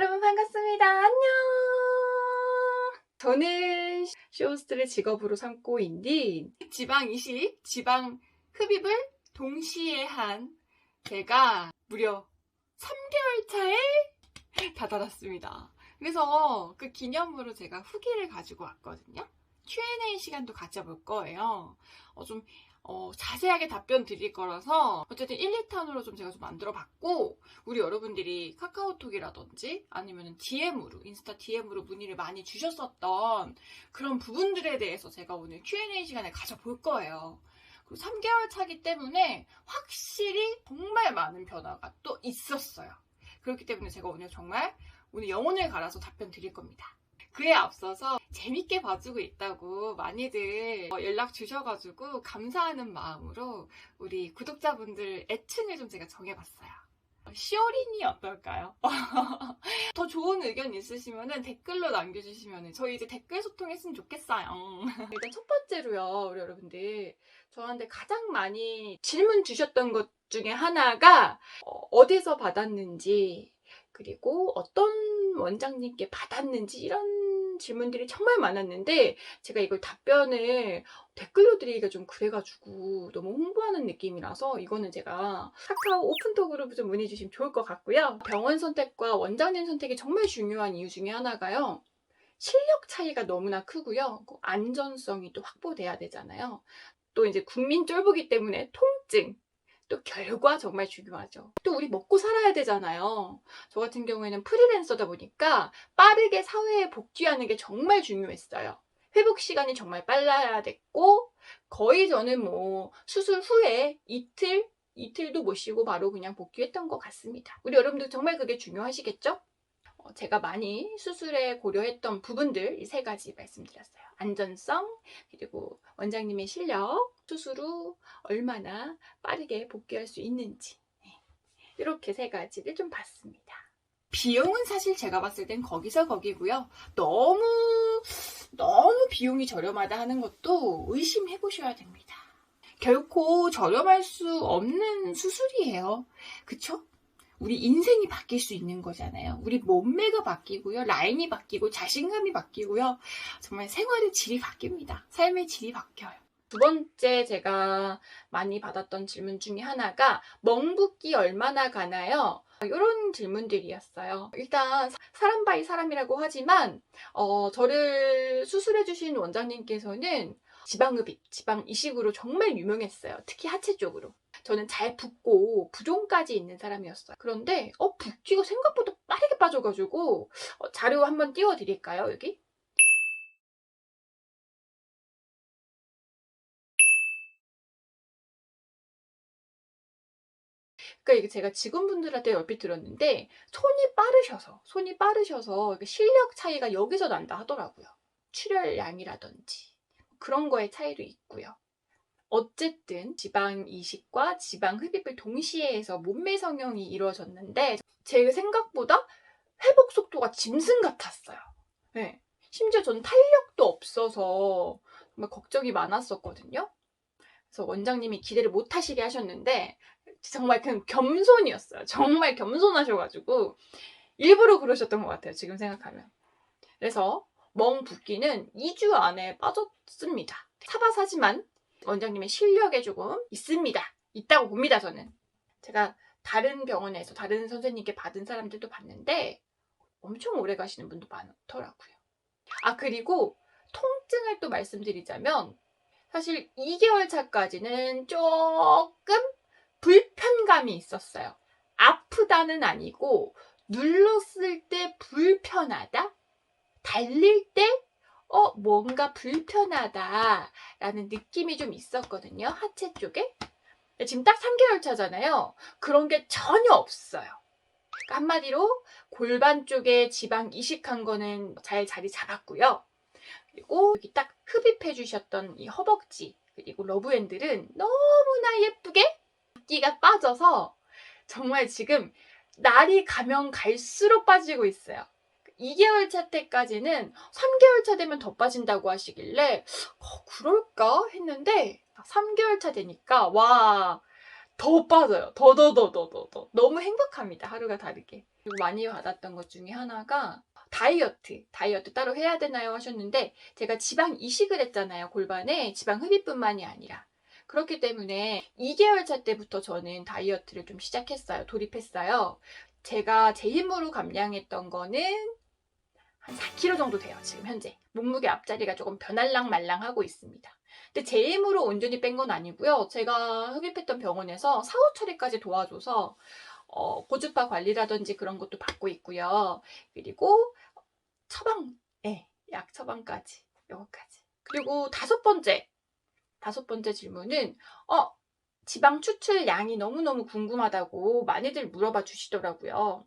여러분 반갑습니다. 안녕. 저는 쇼호스트를 직업으로 삼고 있는 지방 이식, 지방 흡입을 동시에 한 제가 무려 3개월 차에 다다랐습니다. 그래서 그 기념으로 제가 후기를 가지고 왔거든요. Q&A 시간도 가져볼 거예요. 어, 좀 어, 자세하게 답변 드릴 거라서 어쨌든 1, 2탄으로 좀 제가 좀 만들어 봤고 우리 여러분들이 카카오톡이라든지 아니면 DM으로 인스타 DM으로 문의를 많이 주셨었던 그런 부분들에 대해서 제가 오늘 Q&A 시간에 가져볼 거예요. 그리고 3개월 차기 때문에 확실히 정말 많은 변화가 또 있었어요. 그렇기 때문에 제가 오늘 정말 오늘 영혼을 갈아서 답변 드릴 겁니다. 그에 앞서서 재밌게 봐주고 있다고 많이들 어, 연락 주셔가지고 감사하는 마음으로 우리 구독자분들 애칭을 좀 제가 정해봤어요. 시오린이 어떨까요? 더 좋은 의견 있으시면 댓글로 남겨주시면 저희 이제 댓글 소통했으면 좋겠어요. 일단 첫 번째로요, 우리 여러분들. 저한테 가장 많이 질문 주셨던 것 중에 하나가 어, 디서 받았는지 그리고 어떤 원장님께 받았는지 이런 질문들이 정말 많았는데 제가 이걸 답변을 댓글로 드리기가 좀 그래가지고 너무 홍보하는 느낌이라서 이거는 제가 카카오 오픈톡으로 좀 문의 주시면 좋을 것 같고요. 병원 선택과 원장님 선택이 정말 중요한 이유 중에 하나가요. 실력 차이가 너무나 크고요. 그 안전성이 또 확보돼야 되잖아요. 또 이제 국민 쫄보기 때문에 통증, 또 결과 정말 중요하죠. 또 우리 먹고 살아야 되잖아요. 저 같은 경우에는 프리랜서다 보니까 빠르게 사회에 복귀하는 게 정말 중요했어요. 회복 시간이 정말 빨라야 됐고 거의 저는 뭐 수술 후에 이틀 이틀도 못 쉬고 바로 그냥 복귀했던 것 같습니다. 우리 여러분들 정말 그게 중요하시겠죠? 어, 제가 많이 수술에 고려했던 부분들 이 세 가지 말씀드렸어요. 안전성, 그리고 원장님의 실력, 수술 후 얼마나 빠르게 복귀할 수 있는지 네. 이렇게 세 가지를 좀 봤습니다. 비용은 사실 제가 봤을 땐 거기서 거기고요. 너무 너무 비용이 저렴하다 하는 것도 의심해 보셔야 됩니다. 결코 저렴할 수 없는 수술이에요. 그쵸? 우리 인생이 바뀔 수 있는 거잖아요. 우리 몸매가 바뀌고요. 라인이 바뀌고 자신감이 바뀌고요. 정말 생활의 질이 바뀝니다. 삶의 질이 바뀌어요. 두 번째 제가 많이 받았던 질문 중에 하나가 멍붓기 얼마나 가나요? 이런 질문들이었어요. 일단 사람 바이 사람이라고 하지만 어, 저를 수술해 주신 원장님께서는 지방흡입, 지방 이식으로 정말 유명했어요. 특히 하체 쪽으로. 저는 잘 붓고 부종까지 있는 사람이었어요. 그런데 어 붓기가 생각보다 빠르게 빠져가지고 어, 자료 한번 띄워드릴까요 여기? 그러니까 제가 직원분들한테 얼핏 들었는데 손이 빠르셔서 손이 빠르셔서 실력 차이가 여기서 난다 하더라고요. 출혈량이라든지 그런 거의 차이도 있고요. 어쨌든 지방 이식과 지방 흡입을 동시에 해서 몸매 성형이 이루어졌는데 제 생각보다 회복 속도가 짐승 같았어요. 네. 심지어 저는 탄력도 없어서 정말 걱정이 많았었거든요. 그래서 원장님이 기대를 못 하시게 하셨는데 정말 그 겸손이었어요. 정말 겸손하셔가지고 일부러 그러셨던 것 같아요. 지금 생각하면. 그래서 멍 붓기는 2주 안에 빠졌습니다. 사바사지만 원장님의 실력에 조금 있습니다. 있다고 봅니다, 저는. 제가 다른 병원에서 다른 선생님께 받은 사람들도 봤는데 엄청 오래 가시는 분도 많더라고요. 아, 그리고 통증을 또 말씀드리자면 사실 2개월 차까지는 조금 불편감이 있었어요. 아프다는 아니고 눌렀을 때 불편하다? 달릴 때 어, 뭔가 불편하다라는 느낌이 좀 있었거든요. 하체 쪽에. 지금 딱 3개월 차잖아요. 그런 게 전혀 없어요. 그러니까 한마디로 골반 쪽에 지방 이식한 거는 잘 자리 잡았고요. 그리고 여기 딱 흡입해 주셨던 이 허벅지 그리고 러브핸들은 너무나 예쁘게 붓기가 빠져서 정말 지금 날이 가면 갈수록 빠지고 있어요. 2개월 차 때까지는 3개월 차 되면 더 빠진다고 하시길래 어, 그럴까 했는데 3개월 차 되니까 와 더 빠져요. 더 더 더 더 더 더. 너무 행복합니다. 하루가 다르게. 많이 받았던 것 중에 하나가 다이어트. 다이어트 따로 해야 되나요? 하셨는데 제가 지방 이식을 했잖아요. 골반에 지방 흡입뿐만이 아니라. 그렇기 때문에 2개월 차 때부터 저는 다이어트를 좀 시작했어요. 돌입했어요. 제가 제 힘으로 감량했던 거는 한 4kg 정도 돼요. 지금 현재. 몸무게 앞자리가 조금 변할랑 말랑하고 있습니다. 근데 제 힘으로 온전히 뺀 건 아니고요. 제가 흡입했던 병원에서 사후 처리까지 도와줘서 어, 고주파 관리라든지 그런 것도 받고 있고요. 그리고 처방, 예, 약 처방까지, 요거까지. 그리고 다섯 번째, 다섯 번째 질문은 어, 지방 추출 양이 너무너무 궁금하다고 많이들 물어봐 주시더라고요.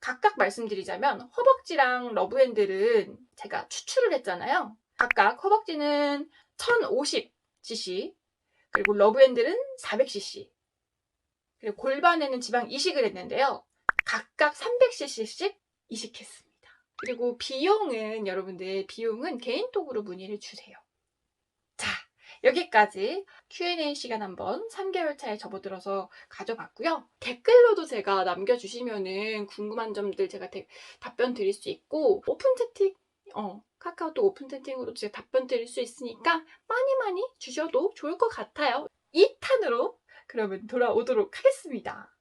각각 말씀드리자면 허벅지랑 러브핸들은 제가 추출을 했잖아요. 각각 허벅지는 1050cc, 그리고 러브핸들은 400cc, 그리고 골반에는 지방 이식을 했는데요. 각각 300cc씩 이식했습니다. 그리고 비용은 여러분들 비용은 개인톡으로 문의를 주세요. 자, 여기까지 Q&A 시간 한번 3개월 차에 접어들어서 가져봤고요. 댓글로도 제가 남겨주시면은 궁금한 점들 제가 대- 답변 드릴 수 있고 오픈 채팅, 어, 카카오톡 오픈 채팅으로 제가 답변 드릴 수 있으니까 많이 많이 주셔도 좋을 것 같아요. 2탄으로 그러면 돌아오도록 하겠습니다.